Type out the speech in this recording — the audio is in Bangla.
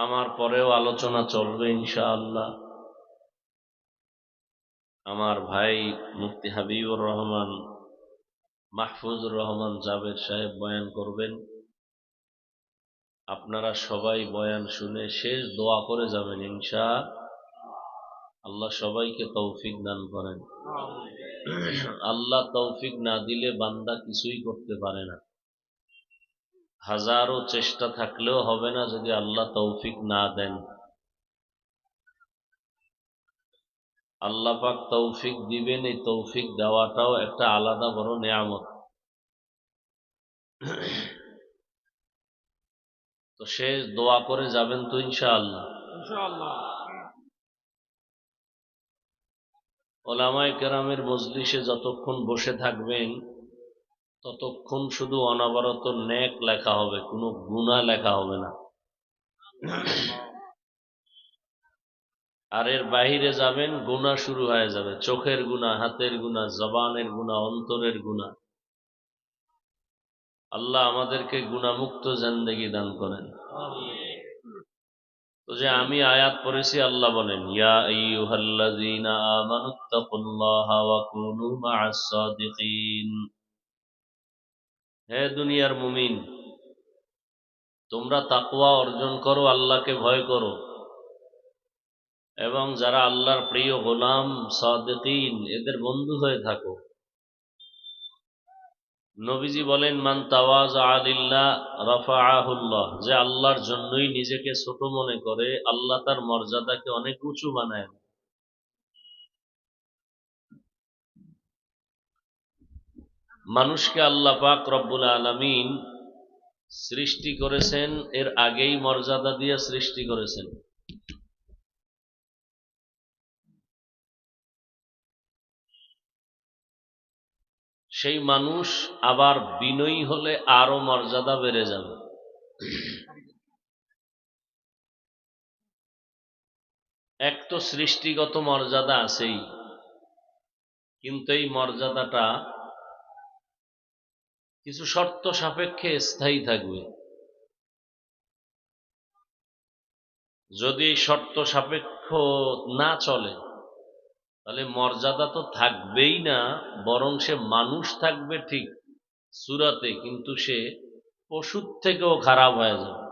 আমার পরেও আলোচনা চলবে ইনশাআল্লাহ। আমার ভাই মুফতি হাবিবুর রহমান মাহফুজুর রহমান জাবেদ সাহেব বয়ান করবেন। আপনারা সবাই বয়ান শুনে শেষ দোয়া করে যাবেন ইনশা। আল্লাহ সবাইকে তৌফিক দান করেন। আল্লাহ তৌফিক না দিলে বান্দা কিছুই করতে পারে না। হাজারো চেষ্টা থাকলেও হবে না যদি আল্লাহ তৌফিক না দেন। আল্লাহ পাক তৌফিক দিবেন এই তৌফিক দেওয়াটাও একটা আলাদা বড় নেয়ামত। তো শেষ দোয়া করে যাবেন তো ইনশাআল্লাহ। ইনশাআল্লাহ। ওলামায় কেরামের মজলিসে যতক্ষণ বসে থাকবেন ততক্ষণ শুধু অনবরত নেক লেখা হবে, কোনো গুণা লেখা হবে না। আর এর বাহিরে যাবেন গুণা শুরু হয়ে যাবে। চোখের গুণা হাতের গুণা জবানের গুণা অন্তরের গুণা আল্লাহ আমাদেরকে গুণামুক্ত জিন্দেগি দান করেন। তো যে আমি আয়াত পড়েছি, আল্লাহ বলেন, ইয়া আইয়ুহাল্লাযীনা আমানুত্তাকুল্লাহা হে দুনিয়ার মুমিন, তোমরা তাকওয়া অর্জন করো, আল্লাহকে ভয় করো। এবং যারা আল্লাহর প্রিয় গোলাম, সাদিকিন, এদের বন্ধু হয়ে থাকো। নবীজি বলেন, মান তাওয়াজ আদিল্লা রফা আহুল্লাহ যে আল্লাহর জন্যই নিজেকে ছোট মনে করে, আল্লাহ তার মর্যাদাকে অনেক উঁচু বানায়। মানুষকে আল্লাহ পাক রব্বুল আলমিন সৃষ্টি করেছেন, এর আগেই মর্যাদা দিয়ে সৃষ্টি করেছেন। সেই মানুষ আবার বিনয়ী হলে আরও মর্যাদা বেড়ে যাবে। এক তো সৃষ্টিগত মর্যাদা আছেই, কিন্তু এই মর্যাদাটা কিছু শর্ত সাপেক্ষে স্থায়ী থাকবে। যদি শর্ত সাপেক্ষ না চলে, তাহলে মর্যাদা তো থাকবেই না, বরং সে মানুষ থাকবে ঠিক সুরাতে, কিন্তু সে পশুর থেকেও খারাপ হয়ে যাবে।